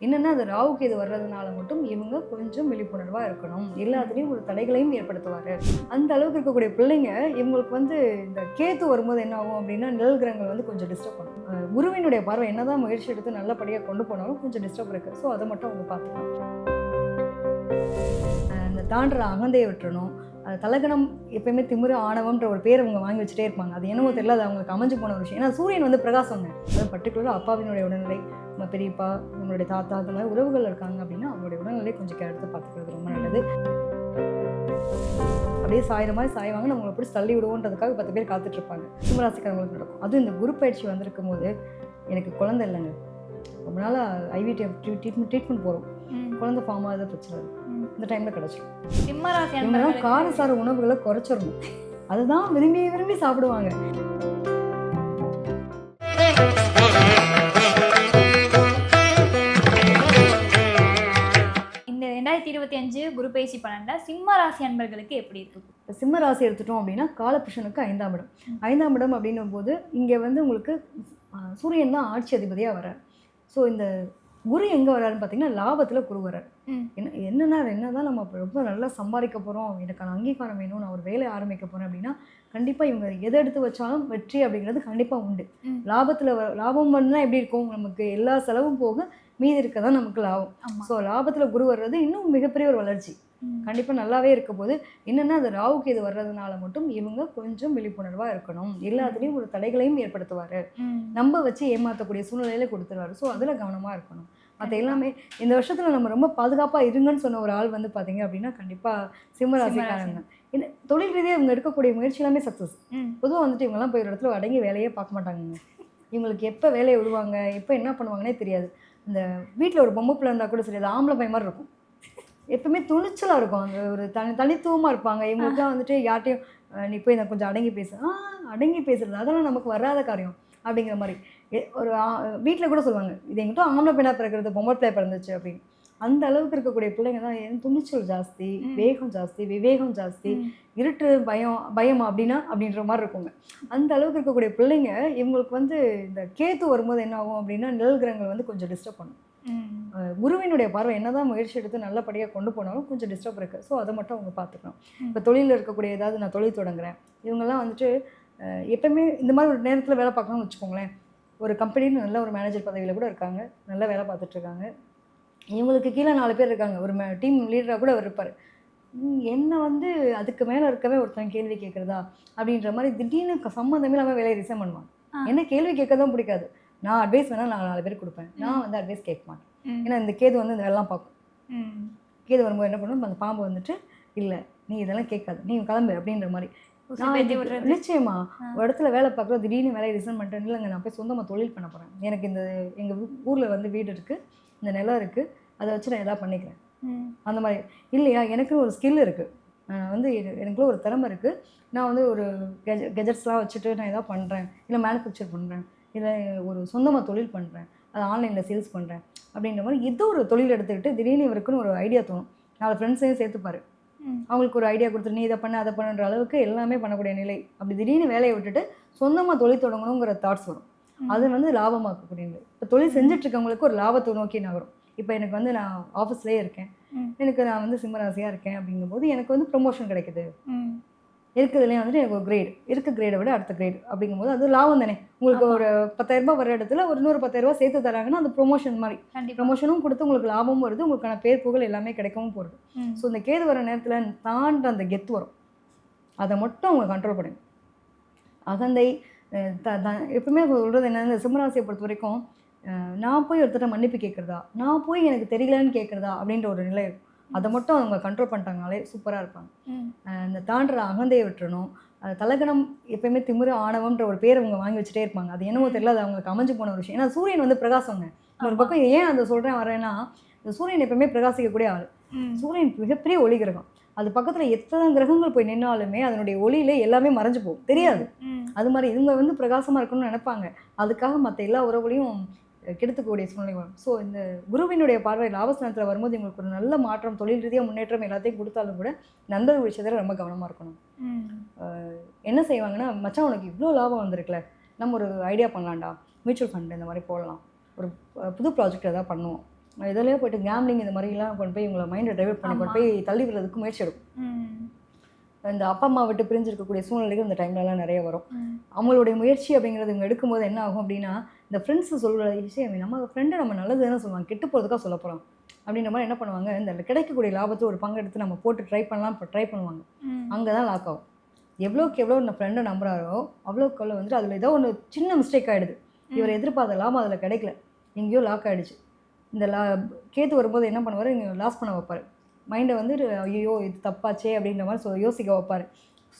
என்னென்னா அது ராவுக்கு இது வர்றதுனால மட்டும் இவங்க கொஞ்சம் விழிப்புணர்வாக இருக்கணும். எல்லாத்துலேயும் ஒரு தடைகளையும் ஏற்படுத்துவார். அந்த அளவுக்கு இருக்கக்கூடிய பிள்ளைங்க இவங்களுக்கு வந்து இந்த கேத்து வரும்போது என்ன ஆகும் அப்படின்னா நிழல் கிரகங்கள் வந்து கொஞ்சம் டிஸ்டர்ப் பண்ணும். குருவினுடைய பார்வை என்னதான் முயற்சி எடுத்து நல்லபடியாக கொண்டு போனாலும் கொஞ்சம் டிஸ்டர்ப் இருக்குது ஸோ அதை மட்டும் அவங்க பார்த்துக்கலாம். அஹ் இந்த தாண்டுற அகந்தையை விட்டுறணும். தலகணம் எப்பயுமே திமிரு ஆணவம்ன்ற ஒரு பேர் அவங்க வாங்கி வச்சுட்டே இருப்பாங்க. அது என்னமோ தெரியல அது அவங்களுக்கு அமைஞ்சு போன ஒரு விஷயம். ஏன்னா சூரியன் வந்து பிரகாசங்க அது பர்டிகுலராக அப்பாவினுடைய உடல்நிலை. நம்ம பெரியப்பா நம்மளுடைய தாத்தா அந்த மாதிரி உறவுகள் இருக்காங்க அப்படின்னா அவங்களுடைய உடல்நிலை கொஞ்சம் எடுத்து பார்த்துக்கிறது ரொம்ப நல்லது. அப்படியே சாயிற மாதிரி சாய்வாங்க நம்மளை பிடிச்சி தள்ளி விடுவோன்றதுக்காக பத்து பேர் காத்துட்டு இருப்பாங்க சிம்மராசிக்காரங்களுக்கு நடக்கும். அதுவும் இந்த குரு பயிற்சி வந்திருக்கும் போது எனக்கு குழந்தை இல்லைங்க. ரொம்ப நாளாக ஐவிடி ட்ரீட்மெண்ட் ட்ரீட்மெண்ட் போகிறோம் குழந்தை ஃபார்ம் ஆகுது பிரச்சனை. இந்த டைமில் கிடச்சிரும். சிம்மராசி இவங்கெல்லாம் காரசார உணவுகளை குறைச்சிடணும். அதுதான் விரும்பி விரும்பி சாப்பிடுவாங்க. ரெண்டாயிரத்தி இருபத்தி அஞ்சு குரு பயிற்சி பன்னெண்டுல சிம்மராசி அன்பர்களுக்கு எப்படி இருக்கு? இப்போ சிம்ம ராசி எடுத்துட்டோம் அப்படின்னா காலபுருஷனுக்கு ஐந்தாம் இடம். ஐந்தாம் இடம் அப்படின்னும் போது இங்கே வந்து உங்களுக்கு சூரியன் தான் ஆட்சி அதிபதியாக வரார் ஸோ இந்த குரு எங்கே வராருன்னு பார்த்தீங்கன்னா லாபத்தில் குரு வரார். என்ன என்னன்னா என்னதான் நம்ம ரொம்ப நல்லா சம்பாதிக்க போகிறோம் எனக்கான அங்கீகாரம் வேணும் நான் ஒரு வேலையை ஆரம்பிக்க போகிறேன் அப்படின்னா கண்டிப்பாக இவங்க எதை எடுத்து வச்சாலும் வெற்றி அப்படிங்கிறது கண்டிப்பாக உண்டு. லாபத்தில் லாபம் வந்தால் எப்படி இருக்கும்? நமக்கு எல்லா செலவும் போக மீதி இருக்க தான் நமக்கு லாபம். ஸோ லாபத்தில் குரு வர்றது இன்னும் மிகப்பெரிய ஒரு வளர்ச்சி. கண்டிப்பாக நல்லாவே இருக்க போது என்னென்னா அது ராவுக்கு இது வர்றதுனால மட்டும் இவங்க கொஞ்சம் விழிப்புணர்வாக இருக்கணும். எல்லாத்துலேயும் ஒரு தடைகளையும் ஏற்படுத்துவார். ம். நம்ப வச்சு ஏமாற்றக்கூடிய சூழ்நிலையில கொடுத்துருவாரு. ஸோ அதில் கவனமாக இருக்கணும். மற்ற எல்லாமே இந்த வருஷத்தில் நம்ம ரொம்ப பாதுகாப்பாக இருங்கன்னு சொன்ன ஒரு ஆள் வந்து பார்த்தீங்க அப்படின்னா கண்டிப்பாக சிம்மராசிக்காரங்க. என்ன தொழில் ரீதியாக இவங்க எடுக்கக்கூடிய முயற்சி எல்லாமே சக்ஸஸ். பொதுவாக வந்துட்டு இவங்கெல்லாம் போய் ஒரு இடத்துல அடங்கி வேலையே பார்க்க மாட்டாங்க இவங்களுக்கு எப்போ வேலையை விடுவாங்க எப்போ என்ன பண்ணுவாங்கன்னே தெரியாது. இந்த வீட்டில் ஒரு பொம்மை பிள்ளை இருந்தால் கூட சரி அது ஆம்பளை பையன் மாதிரி இருக்கும். எப்பவுமே துணிச்சலாக இருக்கும். அந்த ஒரு தனி தனித்துவமாக இருப்பாங்க. இவங்களுக்குலாம் வந்துட்டு யார்ட்டையும் நீ போய் நான் கொஞ்சம் அடங்கி பேசு. ஆ அடங்கி பேசுறது அதெல்லாம் நமக்கு வராத காரியம். அப்படிங்கிற மாதிரி. ஒரு வீட்டில் கூட சொல்லுவாங்க இது எங்கிட்ட ஆம்பளை பெண்ணாக பிறக்கிறது பொம்மை பிள்ளை பிறந்துச்சு அப்படின்னு. அந்த அளவுக்கு இருக்கக்கூடிய பிள்ளைங்க தான் ஏன் துணிச்சல் ஜாஸ்தி. வேகம் ஜாஸ்தி விவேகம் ஜாஸ்தி. இருட்டு பயம் பயம் அப்படின்னா அப்படின்ற மாதிரி இருக்குங்க. அந்த அளவுக்கு இருக்கக்கூடிய பிள்ளைங்க இவங்களுக்கு வந்து இந்த கேத்து வரும்போது என்ன ஆகும் அப்படின்னா நிழல் கிரகங்கள் வந்து கொஞ்சம் டிஸ்டர்ப் பண்ணும். குருவினுடைய பார்வை என்னதான் முயற்சி எடுத்து நல்லபடியாக கொண்டு போனாலும் கொஞ்சம் டிஸ்டர்ப் இருக்குது ஸோ அதை மட்டும் அவங்க பார்த்துக்கணும். இப்போ தொழிலில் இருக்கக்கூடிய ஏதாவது நான் தொழில் தொடங்குறேன். இவங்கெல்லாம் வந்துட்டு அஹ் எப்பவுமே இந்த மாதிரி ஒரு நேரத்தில் வேலை பார்க்கணும்னு வச்சுக்கோங்களேன். ஒரு கம்பெனின்னு நல்ல ஒரு மேனேஜர் பதவியில் கூட இருக்காங்க. நல்ல வேலை பார்த்துட்டு இருக்காங்க. இவங்களுக்கு கீழே நாலு பேர் இருக்காங்க. ஒரு டீம் லீடராக கூட அவர் இருப்பார். என்ன வந்து அதுக்கு மேலே இருக்கவே ஒருத்தன் கேள்வி கேட்குறதா அப்படின்ற மாதிரி திடீர்னு சம்மந்தமே இல்லாமல் வேலையை ரிசைன் பண்ணுவான். என்ன கேள்வி கேட்க தான் பிடிக்காது. நான் அட்வைஸ் வேணால் நான் நாலு பேர் கொடுப்பேன். நான் வந்து அட்வைஸ் கேட்க மாட்டேன். ஏன்னா இந்த கேது வந்து இந்த வேலைலாம் பார்க்கும். கேது வரும்போது என்ன பண்ணும்? அந்த பாம்பு வந்துட்டு இல்லை நீ இதெல்லாம் கேட்காது. நீ கிளம்பு அப்படின்ற மாதிரி. நிச்சயமா. ஒரு இடத்துல வேலை பார்க்குறோம் திடீர்னு வேலையை ரிசைன் பண்ணிட்டேன் இல்லைங்க நான் போய் சொந்தமாக தொழில் பண்ண போகிறேன் எனக்கு இந்த எங்கள் ஊரில் வந்து வீடு இருக்குது இந்த நிலம் இருக்குது அதை வச்சு நான் எதாவது பண்ணிக்கிறேன். அந்த மாதிரி. இல்லையா? எனக்குன்னு ஒரு ஸ்கில் இருக்குது நான் வந்து எனக்குள்ள ஒரு திறமை இருக்குது நான் வந்து ஒரு கெஜ கெஜெட்ஸ்லாம் வச்சுட்டு நான் எதாவது பண்ணுறேன் இல்லை மேனுஃபேக்சர் பண்ணுறேன் இல்லை ஒரு சொந்தமாக தொழில் பண்ணுறேன் அது ஆன்லைனில் சேல்ஸ் பண்ணுறேன் அப்படின்ற மாதிரி ஏதோ ஒரு தொழில் எடுத்துக்கிட்டு திடீர்னு இவருக்குன்னு ஒரு ஐடியா தோணும். நாலு ஃப்ரெண்ட்ஸையும் சேர்த்துப்பாரு. அவங்களுக்கு ஒரு ஐடியா கொடுத்து நீ இதை பண்ண அதை பண்ணுன்ற அளவுக்கு எல்லாமே பண்ணக்கூடிய நிலை. அப்படி திடீர்னு வேலையை விட்டுட்டு சொந்தமாக தொழில் தொடங்கணுங்கிற தாட்ஸ் வரும். அது வந்து லாபமாக்கக்கூடிய நிலை இப்போ தொழில் செஞ்சுட்டு இருக்கவங்களுக்கு ஒரு லாபத்தை நோக்கி நகரும். இப்போ எனக்கு வந்து நான் ஆஃபீஸ்லேயே இருக்கேன். எனக்கு நான் வந்து சிம்மராசியாக இருக்கேன் அப்படிங்கும்போது எனக்கு வந்து ப்ரொமோஷன் கிடைக்குது. இருக்கிறதுலேயே வந்துட்டு எனக்கு ஒரு கிரேட் இருக்க கிரேடை விட அடுத்த கிரேட் அப்படிங்கும்போது அது லாபம் தானே. உங்களுக்கு. ஒரு பத்தாயிரம் ரூபாய் வர இடத்துல ஒரு இன்னொரு பத்தாயிரம் ரூபாய் சேர்த்து தராங்கன்னா அது ப்ரொமோஷன் மாதிரி. ப்ரொமோஷனும் கொடுத்து உங்களுக்கு லாபமும் வருது உங்களுக்கான பேர் புகழ் எல்லாமே கிடைக்கவும் போகுது. ம். ஸோ இந்த கேது வர நேரத்தில் தாண்ட அந்த கெத்து வரும். அதை மட்டும் அவங்க கண்ட்ரோல் பண்ணுங்க அகந்தை த த எப்பவுமே சொல்கிறது என்ன இந்த சிம்மராசியை பொறுத்த வரைக்கும் நான் போய் ஒருத்தர மன்னிப்பு கேட்குறதா? நான் போய் எனக்கு தெரியலன்னு கேட்குறதா? அப்படின்ற ஒரு நிலை இருக்கும். அதை மட்டும் அவங்க கண்ட்ரோல் பண்ணிட்டாங்கனாலே சூப்பராக இருப்பாங்க. இந்த தாண்டுற அகந்தையை விட்டுறணும். அது தலகணம் எப்பயுமே திமிரு ஆணவம்ன்ற ஒரு பேர் அவங்க வாங்கி வச்சுட்டே இருப்பாங்க. அது என்னவோ தெரியல அது அவங்களுக்கு அமைஞ்சு போன ஒரு விஷயம். ஏன்னா சூரியன் வந்து பிரகாசங்க ஒரு. பக்கம் ஏன் அதை சொல்கிறேன் வரேன்னா இந்த சூரியன் எப்பவுமே பிரகாசிக்கக்கூடிய ஆள். சூரியன் மிகப்பெரிய ஒளி கிரகம். அது பக்கத்தில் எத்தனை கிரகங்கள் போய் நின்னாலுமே அதனுடைய ஒளியில எல்லாமே மறைஞ்சு போகும். தெரியாது. அது மாதிரி இவங்க வந்து பிரகாசமாக இருக்கணும்னு நினைப்பாங்க. அதுக்காக மற்ற எல்லா உறவுகளையும் கெடுத்துக்கூடிய சூழ்நிலை வரும். ஸோ இந்த குருவினுடைய பார்வை லாபஸ்தானத்தில் வரும்போது இவங்களுக்கு ஒரு நல்ல மாற்றம் தொழில் ரீதியாக முன்னேற்றம் எல்லாத்தையும் கொடுத்தாலும் கூட நண்பர்கள் விஷயத்தில் ரொம்ப கவனமாக இருக்கணும். என்ன செய்வாங்கன்னா மச்சான் உனக்கு இவ்வளோ லாபம் வந்திருக்குல நம்ம ஒரு ஐடியா பண்ணலாம்டா. மியூச்சுவல் ஃபண்ட் இந்த மாதிரி போடலாம். ஒரு புது ப்ராஜெக்ட் எதாவது பண்ணுவோம். எதுலையோ போயிட்டு கேம்லிங் இந்த மாதிரிலாம் கொண்டு போய் இவங்களை மைண்டை டைவர்ட் பண்ணி கொண்டு. போய் தள்ளி விடுறதுக்கு முயற்சி எடுக்கும். இந்த அப்பா அம்மா விட்டு பிரிஞ்சிருக்கக்கூடிய சூழ்நிலைகள் இந்த டைம்லலாம் நிறைய வரும். அவங்களுடைய முயற்சி அப்படிங்கிறது இவங்க எடுக்கும்போது என்ன ஆகும் அப்படின்னா இந்த ஃப்ரெண்ட்ஸ் சொல்கிற விஷயம் நம்ம ஃப்ரெண்டை நம்ம நல்லது தானே சொல்லுவாங்க கெட்டு போகிறதுக்காக சொல்ல போகிறோம் அப்படின்ற மாதிரி என்ன பண்ணுவாங்க இந்த கிடைக்கக்கூடிய லாபத்தை ஒரு பங்கெடுத்து நம்ம போட்டு ட்ரை பண்ணலாம் ட்ரை பண்ணுவாங்க. அங்கே தான் லாக் ஆகும். எவ்வளோக்கு எவ்வளோ நான் ஃப்ரெண்டை நம்புறாரோ அவ்வளோக்கு அவ்வளோ வந்துட்டு அதில் ஏதோ ஒன்று சின்ன மிஸ்டேக் ஆகிடுது இவர் எதிர்பார்த்த லாபம் அதில் கிடைக்கல. எங்கேயோ லாக் ஆகிடுச்சு இந்த லா கேத்து வரும்போது என்ன பண்ணுவார்? இங்கே லாஸ் பண்ண வைப்பார். மைண்டை வந்து ஐயோ இது தப்பாச்சே அப்படின்ற மாதிரி சொ யோசிக்க வைப்பார்.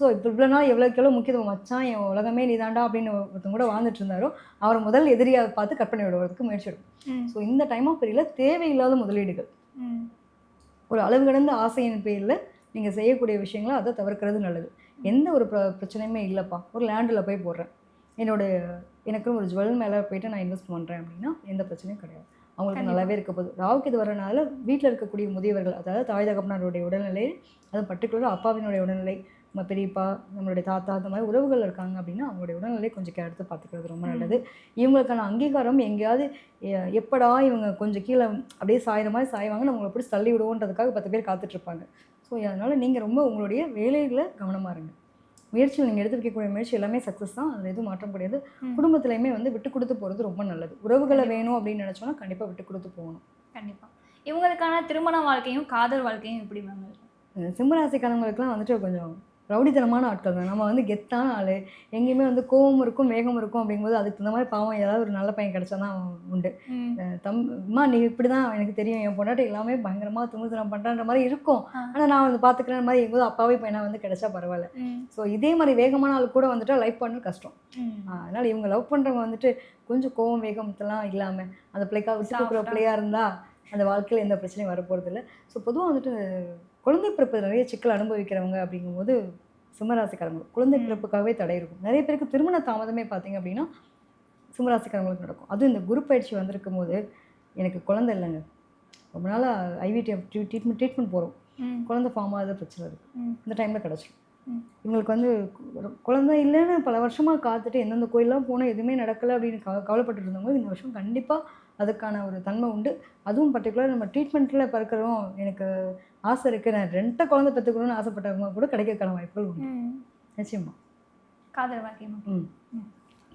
ஸோ இப்போ இவ்வளோ நாள் எவ்வளோக்கு எவ்வளோ முக்கியத்துவம் மச்சான் என் உலகமே நீதாண்டா அப்படின்னு ஒருத்தங்க கூட வாழ்ந்துட்டு இருந்தாரோ அவரை முதல் எதிரியாக பார்த்து கட் பண்ணி விடுவதற்கு முயற்சி எடுக்கும். ம். ஸோ இந்த டைம் ஆஃப் பீரியடில் தேவையில்லாத முதலீடுகள். ஒரு அளவு கடந்த ஆசையின் பேரில் நீங்கள் செய்யக்கூடிய விஷயங்களை அதை தவிர்க்கிறது நல்லது. எந்த ஒரு பிர பிரச்சனையுமே இல்லைப்பா. ஒரு லேண்டில் போய் போடுறேன். என்னோட எனக்கு ஒரு ஜுவல் மேலே போயிட்டு நான் இன்வெஸ்ட் பண்ணுறேன் அப்படின்னா எந்த பிரச்சனையும் கிடையாது. அவங்களுக்கு. நல்லாவே இருக்க போகுது ராவுக்கு இது வரனால வீட்டில் இருக்கக்கூடிய முதியவர்கள் அதாவது தாய் தகப்பனாருடைய உடல்நிலை அதுவும் பர்டிகுலராக அப்பாவினுடைய உடல்நிலை நம்ம பெரியப்பா நம்மளுடைய தாத்தா அந்த மாதிரி உறவுகள் இருக்காங்க அப்படின்னா அவங்களுடைய உடல்நிலை கொஞ்சம் எடுத்து பார்த்துக்கிறது ரொம்ப. நல்லது இவங்களுக்கான அங்கீகாரம் எங்கேயாவது எப்படா இவங்க கொஞ்சம் கீழே அப்படியே சாயிற மாதிரி சாய்வாங்க நம்மளை பிடிச்சி தள்ளி விடுவோன்றதுக்காக பத்து பேர் காத்துட்ருப்பாங்க ஸோ அதனால் நீங்கள் ரொம்ப உங்களுடைய வேலைகளை கவனமாக இருங்க முயற்சிகள் நீங்கள் எடுத்து வைக்கக்கூடிய முயற்சி எல்லாமே சக்ஸஸ் தான். அதில் எதுவும் மாற்றம் கிடையாது. குடும்பத்துலையுமே வந்து விட்டு கொடுத்து போகிறது ரொம்ப நல்லது. உறவுகளை வேணும் அப்படின்னு நினச்சோன்னா கண்டிப்பாக விட்டு கொடுத்து போகணும். கண்டிப்பா. இவங்களுக்கான திருமண வாழ்க்கையும் காதல் வாழ்க்கையும் எப்படி மேம் சிம்மராசிக்காரங்களுக்குலாம் வந்துட்டு கொஞ்சம் ரவுடித்தனமான ஆட்கள் தான். நம்ம வந்து கெத்தான ஆள். எங்கேயுமே வந்து கோவம் இருக்கும் வேகம் இருக்கும் அப்படிங்கும்போது அதுக்கு தகுந்த மாதிரி பாவம் ஏதாவது ஒரு நல்ல பையன் கிடைச்சா தான் உண்டு. தம் அம்மா நீ இப்படி தான் எனக்கு தெரியும். என் பொண்டாட்டி எல்லாமே பயங்கரமாக துணுத்தனம் பண்ணுறன்ற மாதிரி இருக்கும். ஆனால் நான் வந்து பார்த்துக்கிறேன் மாதிரி எங்கேயாவது அப்பாவே பையனா வந்து கிடைச்சா பரவாயில்ல. ஸோ இதே மாதிரி வேகமான ஆள் கூட வந்துட்டா லைஃப் பண்ண கஷ்டம். அதனால் இவங்க லவ் பண்ணுறவங்க வந்துட்டு கொஞ்சம் கோவம் வேகத்தெல்லாம் இல்லாமல் அந்த பிள்ளைக்காக விட்டு. பிள்ளையாக இருந்தால் அந்த வாழ்க்கையில் எந்த பிரச்சனையும் வரப்போகிறதில்ல ஸோ பொதுவாக வந்துட்டு குழந்தை பிறப்பு நிறைய சிக்கல் அனுபவிக்கிறவங்க அப்படிங்கும்போது சிம்மராசிக்காரங்க குழந்தை. பிறப்புக்காகவே தடை இருக்கும் நிறைய பேருக்கு திருமண தாமதமே பார்த்தீங்க அப்படின்னா சிம்மராசிக்காரங்களுக்கு நடக்கும் அதுவும் இந்த குரு பயிற்சி வந்திருக்கும் போது எனக்கு குழந்தை இல்லைங்க ரொம்ப நாளாக ஐவிடிஎஃப் ட்ரீட்மெண்ட் ட்ரீட்மெண்ட் போகிறோம். குழந்தை ஃபார்ம் ஆகாத பிரச்சனை இருக்குது. இந்த டைமில் கிடச்சிரும் ம். இவங்களுக்கு வந்து கு- குழந்தை இல்லைன்னு பல வருஷமாக காத்துட்டு எந்தெந்த கோயிலெலாம் போனால் எதுவுமே நடக்கலை அப்படின்னு கவ கவலைப்பட்டு இருந்தவங்க இந்த வருஷம் கண்டிப்பாக அதுக்கான ஒரு தன்மை உண்டு அதுவும் பர்டிகுலர் நம்ம ட்ரீட்மெண்ட்டில் பிறக்கிறோம் எனக்கு ஆசை இருக்குது நான் ரெண்டை குழந்தை பெற்றுக்கணும்னு ஆசைப்பட்டவங்க கூட கிடைக்கிறதுக்கான வாய்ப்புகள் உண்டு. நிச்சயமா. காதல் வாழ்க்கை ம்.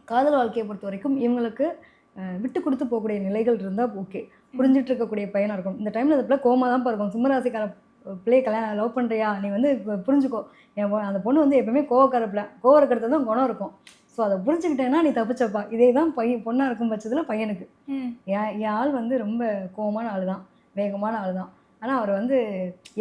காதல் வாழ்க்கையை பொறுத்த வரைக்கும் இவங்களுக்கு விட்டு கொடுத்து போகக்கூடிய நிலைகள் இருந்தால் ஓகே. புரிஞ்சிட்டு இருக்கக்கூடிய பையனாக இருக்கும். இந்த டைமில் அந்த பிள்ளை கோமா தான் இருக்கும் சிம்மராசிக்கார பிள்ளையை கல்யாணம் லவ் பண்ணுறியா நீ வந்து இப்போ புரிஞ்சுக்கோ. என் அந்த பொண்ணு வந்து எப்பவுமே கோவக்கார பிள்ளை. கோவம் இருக்கிறது தான் குணம் இருக்கும். ஸோ அதை புரிஞ்சுக்கிட்டேன்னா நீ தப்பிச்சப்பா. இதே தான் பையன் பொண்ணாக இருக்கும் பட்சத்தில் பையனுக்கு. என் என் ஆள் வந்து ரொம்ப கோவமான ஆள் தான் வேகமான ஆள் தான் ஆனால் அவர் வந்து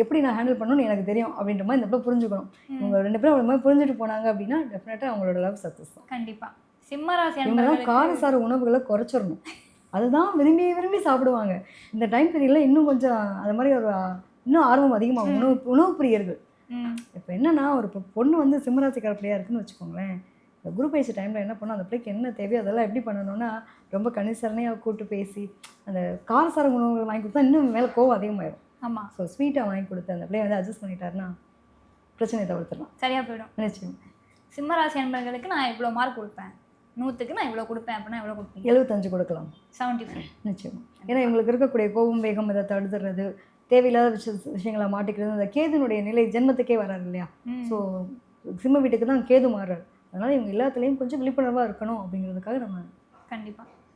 எப்படி நான் ஹேண்டில் பண்ணணும்னு எனக்கு தெரியும் அப்படின்ற மாதிரி இந்த பிள்ளை புரிஞ்சுக்கணும். இவங்க ரெண்டு பேரும் அந்த மாதிரி புரிஞ்சுட்டு போனாங்க அப்படின்னா டெஃபினட்டாக அவங்களோட லவ் சக்ஸஸ் தான். கண்டிப்பா. சிம்ம ராசி இவங்க தான் அன்பர்களுக்கு காரசார உணவுகளை குறைச்சிடணும். அதுதான் விரும்பி விரும்பி சாப்பிடுவாங்க. இந்த டைம் பீரியடில் இன்னும் கொஞ்சம் அது மாதிரி ஒரு இன்னும் ஆர்வம் அதிகமாகும். உணவு உணவு பிரியர்கள். இப்போ என்னன்னா ஒரு பொண்ணு வந்து சிம்மராசிக்கார பிள்ளையா இருக்குன்னு வச்சுக்கோங்களேன். இந்த குரு பயிற்சி டைமில் என்ன பண்ணும் அந்த பிள்ளைக்கு என்ன தேவையோ அதெல்லாம் எப்படி பண்ணணும்னா ரொம்ப கணிசரணையாக கூட்டு பேசி அந்த காரசார உணவுகள் வாங்கி கொடுத்தா இன்னும் மேலே கோவம் அதிகமாயிடும் ஆமா. ஸோ ஸ்வீட்டாக வாங்கி கொடுத்து அந்த பிள்ளைய வந்து அட்ஜஸ்ட் பண்ணிட்டாருன்னா பிரச்சனையை தவிர்த்துடலாம். சரியா போயிடும். நிச்சயம் சிம்ம ராசி அன்பர்களுக்கு நான் இவ்வளோ மார்க் கொடுப்பேன். நூற்றுக்கு நான் இவ்வளோ கொடுப்பேன் அப்படின்னா எவ்வளோ கொடுப்பீங்க? எழுபத்தஞ்சு கொடுக்கலாம். செவன்ட்டி ஃபைவ் நிச்சயமா ஏன்னா இவங்களுக்கு இருக்கக்கூடிய கோபம் வேகம் இதை தடுத்துறது தேவையில்லாத விஷய விஷயங்களை மாட்டிக்கிறது அந்த கேதுனுடைய நிலை ஜென்மத்துக்கே வராரு இல்லையா? ஸோ சிம்ம வீட்டுக்கு தான் கேது மாறுறாரு. அதனால இவங்க எல்லாத்துலேயும் கொஞ்சம் விழிப்புணர்வாக இருக்கணும் அப்படிங்கிறதுக்காக நம்ம கண்டிப்பா.